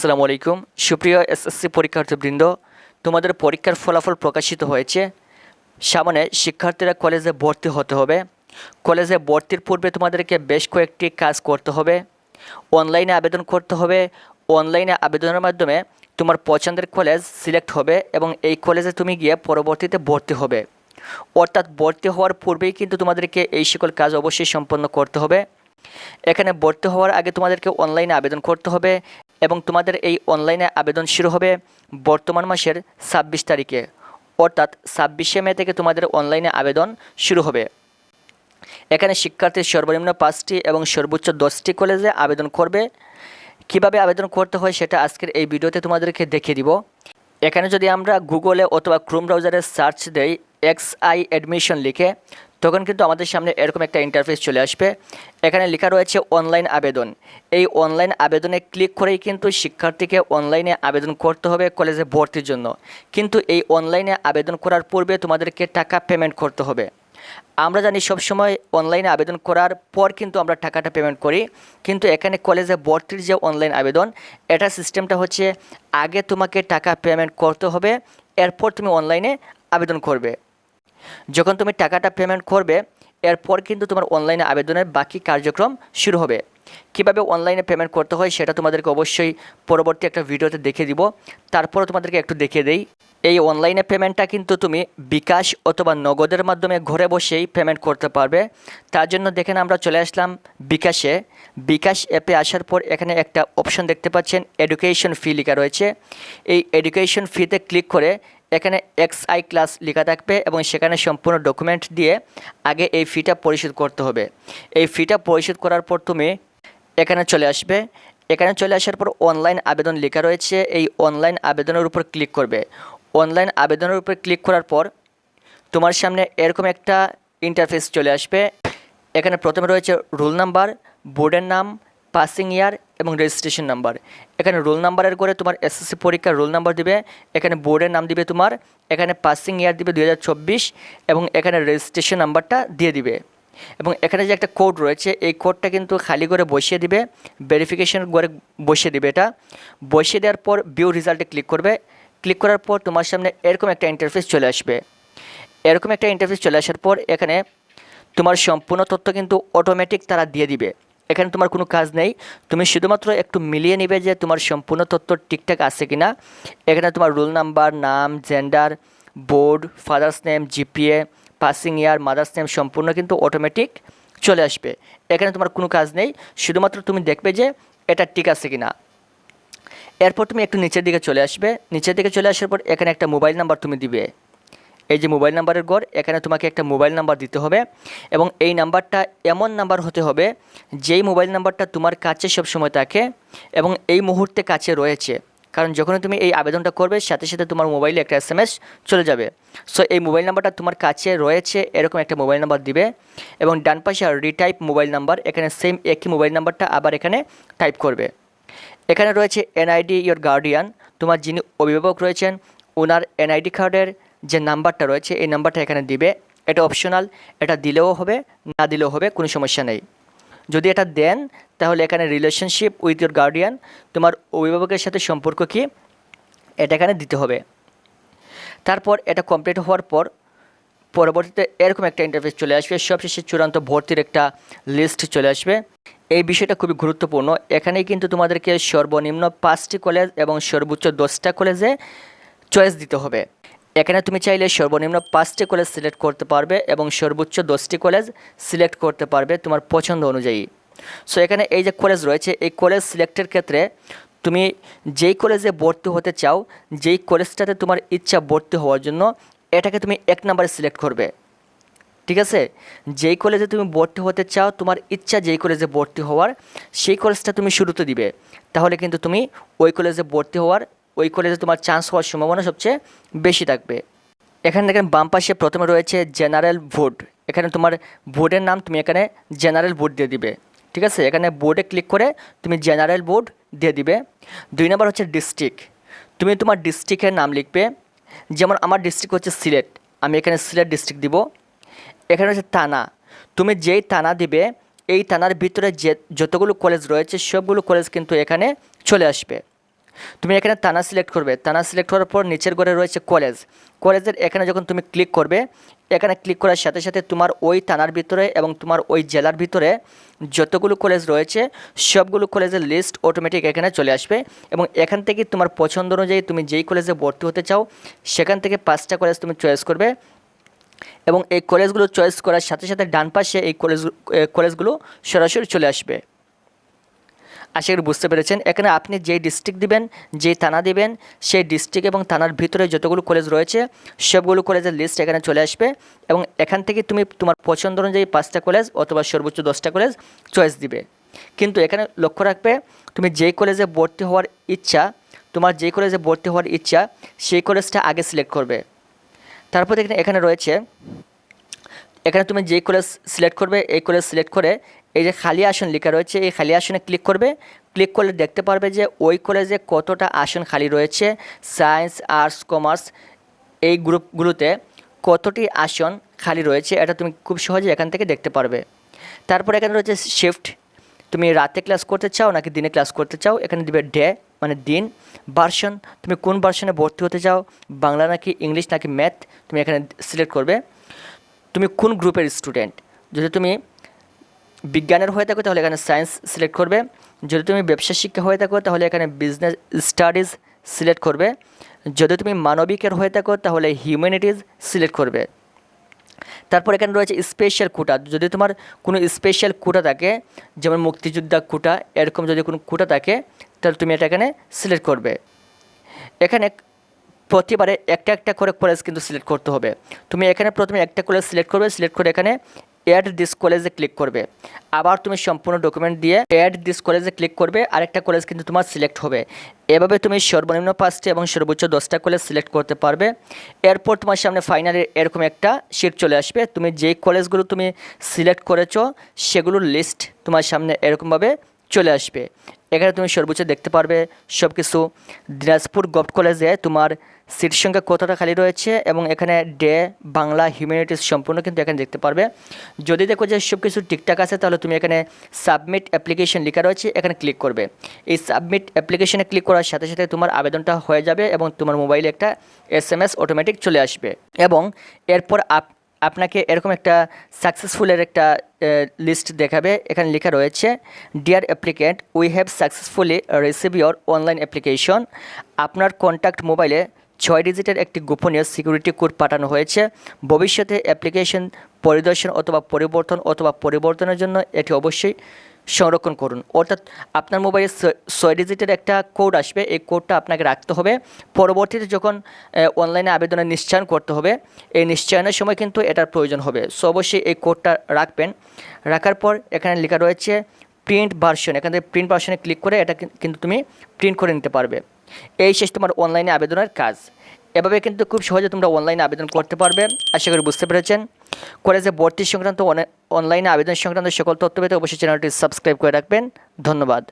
আসসালামু আলাইকুম। সুপ্রিয় এসএসসি পরীক্ষার্থীবৃন্দ, তোমাদের পরীক্ষার ফলাফল প্রকাশিত হয়েছে। সামনে শিক্ষার্থীরা কলেজে ভর্তি হতে হবে। কলেজে ভর্তির পূর্বে তোমাদেরকে বেশ কয়েকটি কাজ করতে হবে। অনলাইনে আবেদন করতে হবে। অনলাইনে আবেদনের মাধ্যমে তোমার পছন্দের কলেজ সিলেক্ট হবে এবং এই কলেজে তুমি গিয়ে পরবর্তীতে ভর্তি হবে। অর্থাৎ ভর্তি হওয়ার পূর্বেই কিন্তু তোমাদেরকে এই সকল কাজ অবশ্যই সম্পন্ন করতে হবে। এখানে ভর্তি হওয়ার আগে তোমাদেরকে অনলাইনে আবেদন করতে হবে। এবং তোমাদের এই অনলাইনে আবেদন শুরু হবে বর্তমান মাসের ছাব্বিশ তারিখে। অর্থাৎ ছাব্বিশে মে থেকে তোমাদের অনলাইনে আবেদন শুরু হবে। এখানে শিক্ষার্থীর সর্বনিম্ন পাঁচটি এবং সর্বোচ্চ দশটি কলেজে আবেদন করবে। কীভাবে আবেদন করতে হয় সেটা আজকের এই ভিডিওতে তোমাদেরকে দেখিয়ে দিব। এখানে যদি আমরা গুগলে অথবা ক্রোম ব্রাউজারে সার্চ দেই এক্স আই অ্যাডমিশন লিখে, তখন কিন্তু আমাদের সামনে এরকম একটা ইন্টারফেস চলে আসবে। এখানে লেখা রয়েছে অনলাইন আবেদন। এই অনলাইন আবেদনে ক্লিক করেই কিন্তু শিক্ষার্থীকে অনলাইনে আবেদন করতে হবে কলেজে ভর্তির জন্য। কিন্তু এই অনলাইনে আবেদন করার পূর্বে তোমাদেরকে টাকা পেমেন্ট করতে হবে। আমরা জানি সবসময় অনলাইনে আবেদন করার পর কিন্তু আমরা টাকাটা পেমেন্ট করি। কিন্তু এখানে কলেজে ভর্তির যে অনলাইন আবেদন, এটা সিস্টেমটা হচ্ছে আগে তোমাকে টাকা পেমেন্ট করতে হবে, এরপর তুমি অনলাইনে আবেদন করবে। যখন তুমি টাকাটা পেমেন্ট করবে, এরপর কিন্তু তোমার অনলাইনে আবেদনের বাকি কার্যক্রম শুরু হবে। কীভাবে অনলাইনে পেমেন্ট করতে হয় সেটা তোমাদেরকে অবশ্যই পরবর্তী একটা ভিডিওতে দেখিয়ে দিব। তারপরও তোমাদেরকে একটু দেখিয়ে দেই। এই অনলাইনে পেমেন্টটা কিন্তু তুমি বিকাশ অথবা নগদের মাধ্যমে ঘরে বসেই পেমেন্ট করতে পারবে। তার জন্য দেখেন আমরা চলে আসলাম বিকাশে। বিকাশ অ্যাপে আসার পর এখানে একটা অপশন দেখতে পাচ্ছেন এডুকেশন ফি লেখা রয়েছে। এই এডুকেশন ফিতে ক্লিক করে এখানে এক্স আই ক্লাস লেখা থাকবে এবং সেখানে সম্পূর্ণ ডকুমেন্ট দিয়ে আগে এই ফিটা পরিশোধ করতে হবে। এই ফিটা পরিশোধ করার পর তুমি এখানে চলে আসবে। এখানে চলে আসার পর অনলাইন আবেদন লেখা রয়েছে। এই অনলাইন আবেদনের উপর ক্লিক করবে। অনলাইন আবেদনের উপর ক্লিক করার পর তোমার সামনে এরকম একটা ইন্টারফেস চলে আসবে। এখানে প্রথমে রয়েছে রোল নাম্বার বোর্ডের নাম পাসিং ইয়ার এবং রেজিস্ট্রেশন নাম্বার এখানে রোল নাম্বারের করে তোমার এসএসসি পরীক্ষার রোল নাম্বার দিবে, এখানে বোর্ডের নাম দিবে তোমার, এখানে পাসিং ইয়ার দিবে দু হাজার চব্বিশ এবং এখানে রেজিস্ট্রেশন নাম্বারটা দিয়ে দিবে। এবং এখানে যে একটা কোড রয়েছে, এই কোডটা কিন্তু খালি করে বসিয়ে দিবে ভেরিফিকেশন করে বসিয়ে দিবে এটা। বসিয়ে দেওয়ার পর ভিউ রেজাল্টে ক্লিক করবে। ক্লিক করার পর তোমার সামনে এরকম একটা ইন্টারফেস চলে আসবে। এরকম একটা ইন্টারফেস চলে আসার পর এখানে তোমার সম্পূর্ণ তথ্য কিন্তু অটোমেটিক তারা দিয়ে দিবে। এখানে তোমার কোনো কাজ নেই। তুমি শুধুমাত্র একটু মিলিয়ে নিবে যে তোমার সম্পূর্ণ তথ্য ঠিকঠাক আছে কি না এখানে তোমার রোল নাম্বার, নাম gender board father's name GPA passing year mother's name সম্পূর্ণ কিন্তু অটোমেটিক চলে আসবে। এখানে তোমার কোনো কাজ নেই। শুধুমাত্র তুমি দেখবে যে এটা ঠিক আছে কি না এরপর তুমি একটু নিচের দিকে চলে আসবে। নিচের দিকে চলে আসার পর এখানে একটা মোবাইল নাম্বার তুমি দিবে। এই যে মোবাইল নাম্বারের গড়, এখানে তোমাকে একটা মোবাইল নাম্বার দিতে হবে এবং এই নাম্বারটা এমন নাম্বার হতে হবে যেই মোবাইল নাম্বারটা তোমার কাছে সবসময় থাকে এবং এই মুহূর্তে কাছে রয়েছে। কারণ যখন তুমি এই আবেদনটা করবে, সাথে সাথে তোমার মোবাইলে একটা এস চলে যাবে। সো এই মোবাইল নাম্বারটা তোমার কাছে রয়েছে, এরকম একটা মোবাইল নাম্বার দিবে এবং ডান পাশে রিটাইপ মোবাইল নাম্বার, এখানে সেম একই মোবাইল নাম্বারটা আবার এখানে টাইপ করবে। এখানে রয়েছে এনআইডি ইয়োর গার্ডিয়ান তোমার যিনি অভিভাবক রয়েছেন, ওনার এনআইডি কার্ডের যে নাম্বারটা রয়েছে, এই নাম্বারটা এখানে দিবে। এটা অপশনাল এটা দিলেও হবে, না দিলেও হবে, কোনো সমস্যা নেই। যদি এটা দেন, তাহলে এখানে রিলেশনশিপ উইথ ইউর গার্ডিয়ান তোমার অভিভাবকের সাথে সম্পর্ক কি, এটা এখানে দিতে হবে। তারপর এটা কমপ্লিট হওয়ার পর, পরবর্তীতে এরকম একটা ইন্টারফেস চলে আসবে, সবশেষে চূড়ান্ত ভর্তির একটা লিস্ট চলে আসবে। এই বিষয়টা খুবই গুরুত্বপূর্ণ। এখানেই কিন্তু তোমাদেরকে সর্বনিম্ন পাঁচটি কলেজ এবং সর্বোচ্চ দশটা কলেজে চয়েস দিতে হবে। এখানে তুমি চাইলে সর্বনিম্ন পাঁচটি কলেজ সিলেক্ট করতে পারবে এবং সর্বোচ্চ দশটি কলেজ সিলেক্ট করতে পারবে তোমার পছন্দ অনুযায়ী। সো এখানে এই যে কলেজ রয়েছে, এই কলেজ সিলেক্টের ক্ষেত্রে তুমি যেই কলেজে ভর্তি হতে চাও, যেই কলেজটাতে তোমার ইচ্ছা ভর্তি হওয়ার জন্য এটাকে তুমি এক নম্বরে সিলেক্ট করবে। ঠিক আছে? যেই কলেজে তুমি ভর্তি হতে চাও, তোমার ইচ্ছা যেই কলেজে ভর্তি হওয়ার, সেই কলেজটা তুমি শুরুতে দিবে। তাহলে কিন্তু তুমি ওই কলেজে ভর্তি হওয়ার ওই কলেজে তোমার চান্স হওয়ার সম্ভাবনা সবচেয়ে বেশি থাকবে। এখানে দেখেন বাম পাশে প্রথমে রয়েছে জেনারেল ভোট এখানে তোমার বোর্ডের নাম তুমি এখানে জেনারেল ভোট দিয়ে দিবে। ঠিক আছে? এখানে বোর্ডে ক্লিক করে তুমি জেনারেল বোর্ড দিয়ে দিবে। দুই নম্বর হচ্ছে ডিস্ট্রিক্ট তুমি তোমার ডিস্ট্রিক্টের নাম লিখবে। যেমন আমার ডিস্ট্রিক্ট হচ্ছে সিলেট। আমি এখানে সিলেট ডিস্ট্রিক্ট দিব। এখানে হচ্ছে থানা। তুমি যেই থানা দিবে, এই থানার ভিতরে যে যতগুলো কলেজ রয়েছে, সবগুলো কলেজ কিন্তু এখানে চলে আসবে। তুমি এখানে তানা সিলেক্ট করবে। তানা সিলেক্ট করার পর নিচের ঘরে রয়েছে কলেজ কলেজের এখানে যখন তুমি ক্লিক করবে, এখানে ক্লিক করার সাথে সাথে তোমার ওই থানার ভিতরে এবং তোমার ওই জেলার ভিতরে যতগুলো কলেজ রয়েছে, সবগুলো কলেজের লিস্ট অটোমেটিক এখানে চলে আসবে এবং এখান থেকে তোমার পছন্দ অনুযায়ী তুমি যেই কলেজে ভর্তি হতে চাও, সেখান থেকে পাঁচটা কলেজ তুমি চয়েস করবে এবং এই কলেজগুলো চয়েস করার সাথে সাথে ডান পাশে এই কলেজ কলেজগুলো সরাসরি চলে আসবে। আশা করি বুঝতে পেরেছেন। এখানে আপনি যেই ডিস্ট্রিক্ট দিবেন যেই থানা দিবেন, সেই ডিস্ট্রিক্ট এবং থানার ভিতরে যতগুলো কলেজ রয়েছে, সবগুলো কলেজের লিস্ট এখানে চলে আসবে এবং এখান থেকে তুমি তোমার পছন্দ অনুযায়ী পাঁচটা কলেজ অথবা সর্বোচ্চ দশটা কলেজ চয়েস দিবে। কিন্তু এখানে লক্ষ্য রাখবে, তুমি যেই কলেজে ভর্তি হওয়ার ইচ্ছা, তোমার যেই কলেজে ভর্তি হওয়ার ইচ্ছা, সেই কলেজটা আগে সিলেক্ট করবে। তারপর এখানে এখানে রয়েছে, এখানে তুমি যেই কলেজ সিলেক্ট করবে, এই কলেজ সিলেক্ট করে এই যে খালি আসন লেখা রয়েছে, এই খালি আসনে ক্লিক করবে। ক্লিক করলে দেখতে পারবে যে ওই কলেজে কতটা আসন খালি রয়েছে সায়েন্স আর্টস কমার্স এই গ্রুপগুলোতে কতটি আসন খালি রয়েছে, এটা তুমি খুব সহজে এখান থেকে দেখতে পারবে। তারপর এখানে রয়েছে শিফট তুমি রাতে ক্লাস করতে চাও নাকি দিনে ক্লাস করতে চাও? এখানে দিবে ডে মানে দিন। ভার্সন তুমি কোন ভার্সনে ভর্তি হতে চাও? বাংলা নাকি ইংলিশ নাকি ম্যাথ তুমি এখানে সিলেক্ট করবে। তুমি কোন গ্রুপের স্টুডেন্ট যদি তুমি বিজ্ঞানের হয়ে থাকো, তাহলে এখানে সায়েন্স সিলেক্ট করবে। যদি তুমি ব্যবসা শিক্ষা হয়ে থাকো, তাহলে এখানে বিজনেস স্টাডিজ সিলেক্ট করবে। যদি তুমি মানবিকের হয়ে থাকো, তাহলে হিউম্যানিটিজ সিলেক্ট করবে। তারপর এখানে রয়েছে স্পেশাল কোটা যদি তোমার কোনো স্পেশাল কোটা থাকে, যেমন মুক্তিযোদ্ধা কোটা এরকম যদি কোনো কোটা থাকে, তাহলে তুমি এটা এখানে সিলেক্ট করবে। এখানে প্রতিবারে একটা একটা করে কলেজ কিন্তু সিলেক্ট করতে হবে। তুমি এখানে প্রথমে একটা কলেজ সিলেক্ট করবে সিলেক্ট করে এখানে অ্যাড দিস কলেজে ক্লিক করবে। আবার তুমি সম্পূর্ণ ডকুমেন্ট দিয়ে অ্যাড দিস কলেজে ক্লিক করবে, আরেকটা কলেজ কিন্তু তোমার সিলেক্ট হবে। এভাবে তুমি সর্বনিম্ন পাঁচটি এবং সর্বোচ্চ দশটা কলেজ সিলেক্ট করতে পারবে। এরপর তোমার সামনে ফাইনালি এরকম একটা শিট চলে আসবে। তুমি যেই কলেজগুলো তুমি সিলেক্ট করেছ, সেগুলোর লিস্ট তোমার সামনে এরকমভাবে চলে আসবে। এখানে তুমি সর্বোচ্চ দেখতে পারবে সব কিছু দিনাজপুর গভট কলেজে তোমার সিট সংখ্যা কতটা খালি রয়েছে এবং এখানে ডে, বাংলা, হিউম্যানিটিস সম্পূর্ণ কিন্তু এখানে দেখতে পারবে। যদি দেখো যে সব কিছু ঠিকঠাক আছে, তাহলে তুমি এখানে সাবমিট অ্যাপ্লিকেশন লেখা রয়েছে, এখানে ক্লিক করবে। এই সাবমিট অ্যাপ্লিকেশনে ক্লিক করার সাথে সাথে তোমার আবেদনটা হয়ে যাবে এবং তোমার মোবাইলে একটা এস এম এস অটোমেটিক চলে আসবে। এবং এরপর আপ আপনাকে এরকম একটা সাকসেসফুলের একটা লিস্ট দেখাবে। এখানে লেখা রয়েছে dear applicant we have successfully receive your online application আপনার কন্ট্যাক্ট মোবাইলে ছয় ডিজিটের একটি গোপনীয় সিকিউরিটি কোড পাঠানো হয়েছে। ভবিষ্যতে অ্যাপ্লিকেশন পরিদর্শন অথবা পরিবর্তন অথবা পরিবর্তনের জন্য এটি অবশ্যই সংরক্ষণ করুন। অর্থাৎ আপনার মোবাইলে ছয় ডিজিটের একটা কোড আসবে। এই কোডটা আপনাকে রাখতে হবে। পরবর্তীতে যখন অনলাইনে আবেদনের নিশ্চয়ন করতে হবে, এই নিশ্চয়নের সময় কিন্তু এটার প্রয়োজন হবে। সো অবশ্যই এই কোডটা রাখবেন। রাখার পর এখানে লেখা রয়েছে প্রিন্ট ভার্সন এখান থেকে প্রিন্ট ভার্সনে ক্লিক করে এটা কিন্তু তুমি প্রিন্ট করে নিতে পারবে। এই শেষ তোমার অনলাইনে আবেদনের কাজ। এভাবে কিন্তু খুব সহজে তোমরা অনলাইনে আবেদন করতে পারবে। আশা করি বুঝতে পেরেছেন। কলেজে ভর্তি সংক্রান্ত অনে- অনলাইনে আবেদন সংক্রান্ত সকল তথ্য পেতে অবশ্যই চ্যানেলটি সাবস্ক্রাইব করে রাখবেন। ধন্যবাদ।